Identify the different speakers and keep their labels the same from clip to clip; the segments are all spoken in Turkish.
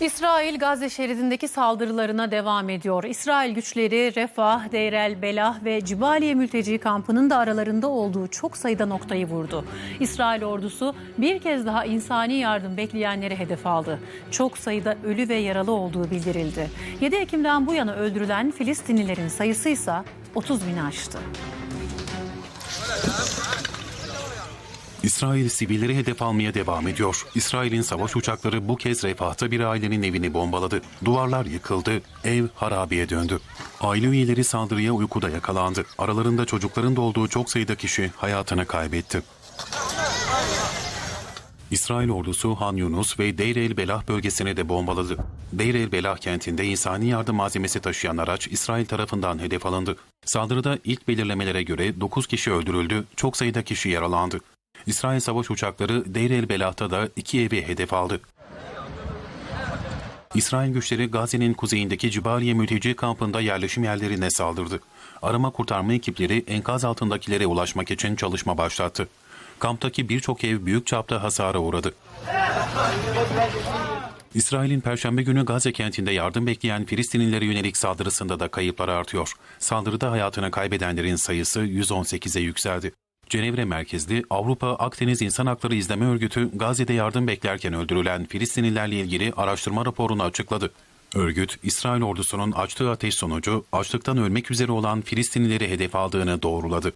Speaker 1: İsrail Gazze şeridindeki saldırılarına devam ediyor. İsrail güçleri Refah, Deir el Belah ve Cibaliye mülteci kampının da aralarında olduğu çok sayıda noktayı vurdu. İsrail ordusu bir kez daha insani yardım bekleyenleri hedef aldı. Çok sayıda ölü ve yaralı olduğu bildirildi. 7 Ekim'den bu yana öldürülen Filistinlilerin sayısı ise 30 bini aştı.
Speaker 2: İsrail sivilleri hedef almaya devam ediyor. İsrail'in savaş uçakları bu kez Refah'ta bir ailenin evini bombaladı. Duvarlar yıkıldı, ev harabeye döndü. Aile üyeleri saldırıya uykuda yakalandı. Aralarında çocukların da olduğu çok sayıda kişi hayatını kaybetti. İsrail ordusu Han Yunus ve Deir el Belah bölgesini de bombaladı. Deir el Belah kentinde insani yardım malzemesi taşıyan araç İsrail tarafından hedef alındı. Saldırıda ilk belirlemelere göre 9 kişi öldürüldü, çok sayıda kişi yaralandı. İsrail savaş uçakları Deir el Belah'ta da iki evi hedef aldı. İsrail güçleri Gazze'nin kuzeyindeki Cibaliye mülteci kampında yerleşim yerlerine saldırdı. Arama kurtarma ekipleri enkaz altındakilere ulaşmak için çalışma başlattı. Kamptaki birçok ev büyük çapta hasara uğradı. İsrail'in Perşembe günü Gazze kentinde yardım bekleyen Filistinlilere yönelik saldırısında da kayıplar artıyor. Saldırıda hayatını kaybedenlerin sayısı 118'e yükseldi. Cenevre merkezli Avrupa Akdeniz İnsan Hakları İzleme Örgütü Gazze'de yardım beklerken öldürülen Filistinlilerle ilgili araştırma raporunu açıkladı. Örgüt, İsrail ordusunun açtığı ateş sonucu açlıktan ölmek üzere olan Filistinlileri hedef aldığını doğruladı.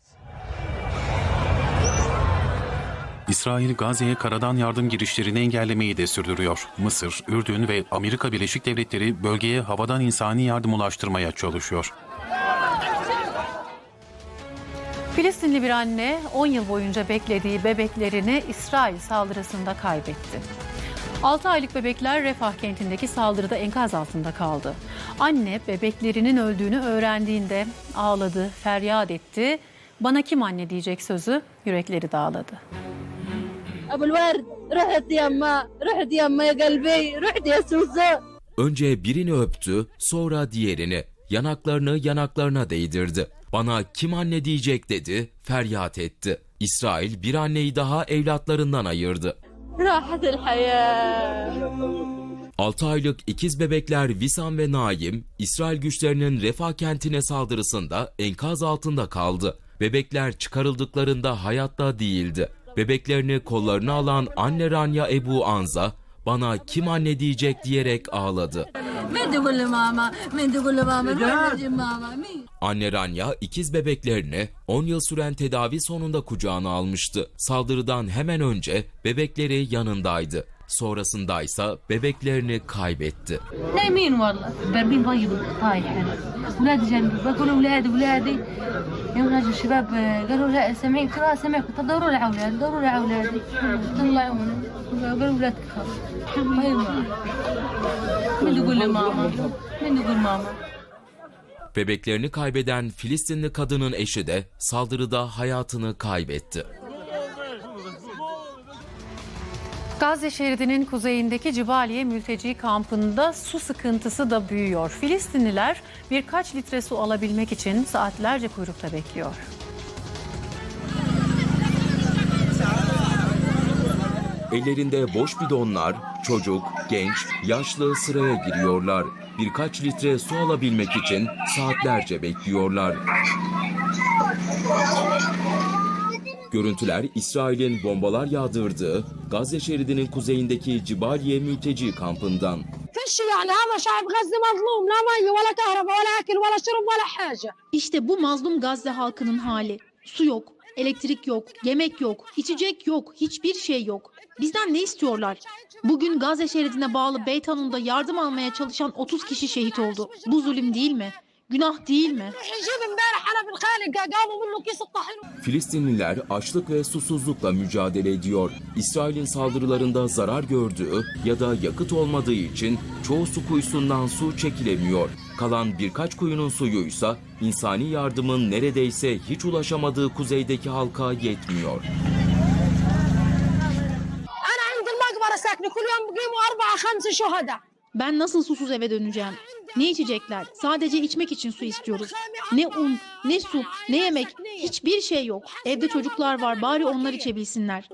Speaker 2: İsrail Gazze'ye karadan yardım girişlerini engellemeyi de sürdürüyor. Mısır, Ürdün ve Amerika Birleşik Devletleri bölgeye havadan insani yardım ulaştırmaya çalışıyor.
Speaker 1: Filistinli bir anne 10 yıl boyunca beklediği bebeklerini İsrail saldırısında kaybetti. 6 aylık bebekler Refah kentindeki saldırıda enkaz altında kaldı. Anne bebeklerinin öldüğünü öğrendiğinde ağladı, feryat etti. Bana kim anne diyecek sözü yürekleri dağladı.
Speaker 3: Önce birini öptü, sonra diğerini yanaklarını yanaklarına değdirdi. Bana kim anne diyecek dedi, feryat etti. İsrail bir anneyi daha evlatlarından ayırdı. Rahatil aylık ikiz bebekler Visan ve Naim, İsrail güçlerinin Refah kentine saldırısında enkaz altında kaldı. Bebekler çıkarıldıklarında hayatta değildi. Bebeklerini kollarına alan anne Ranya Ebu Anza, bana kim anne diyecek diyerek ağladı.
Speaker 4: Medigulü mama, medigulü mama, medigulü mama.
Speaker 3: Anne Ranya ikiz bebeklerini 10 yıl süren tedavi sonunda kucağına almıştı. Saldırıdan hemen önce bebekleri yanındaydı. Sonrasındaysa bebeklerini kaybetti.
Speaker 5: نايمين والله برميل بيض طايح أنا. ولادي جنبي بقول اولادي اولادي يوم نجوا الشباب آه، قالوا لا سامعين قراءة سامعكم طب دوروا على اولادي دوروا على اولادي طلعوني قالوا اولادك خاف ايوه من يقول لي ماما من يقول ماما
Speaker 3: Bebeklerini kaybeden Filistinli kadının eşi de saldırıda hayatını kaybetti.
Speaker 1: Gazze şeridinin kuzeyindeki Cibaliye mülteci kampında su sıkıntısı da büyüyor. Filistinliler birkaç litre su alabilmek için saatlerce kuyrukta bekliyor.
Speaker 3: Ellerinde boş bidonlar, çocuk, genç, yaşlı sıraya giriyorlar. Birkaç litre su alabilmek için saatlerce bekliyorlar. Görüntüler İsrail'in bombalar yağdırdığı Gazze şeridinin kuzeyindeki Cibaliye mülteci kampından.
Speaker 6: İşte bu mazlum Gazze halkının hali. Su yok, elektrik yok, yemek yok, içecek yok, hiçbir şey yok. Bizden ne istiyorlar? Bugün Gazze şeridine bağlı Beytanun'da yardım almaya çalışan 30 kişi şehit oldu. Bu zulüm değil mi? Günah değil mi?
Speaker 3: Filistinliler açlık ve susuzlukla mücadele ediyor. İsrail'in saldırılarında zarar gördüğü ya da yakıt olmadığı için çoğu su kuyusundan su çekilemiyor. Kalan birkaç kuyunun suyu ise insani yardımın neredeyse hiç ulaşamadığı kuzeydeki halka yetmiyor.
Speaker 6: Ben nasıl susuz eve döneceğim? ne içecekler. Sadece içmek için su istiyoruz. Ne un, ne su, ne yemek, hiçbir şey yok. Evde çocuklar var, bari onlar içebilsinler.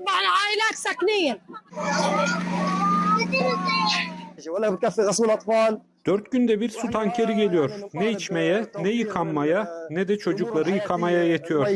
Speaker 7: Dört günde bir su tankeri geliyor. Ne içmeye, ne yıkanmaya, ne de çocukları yıkamaya yetiyor.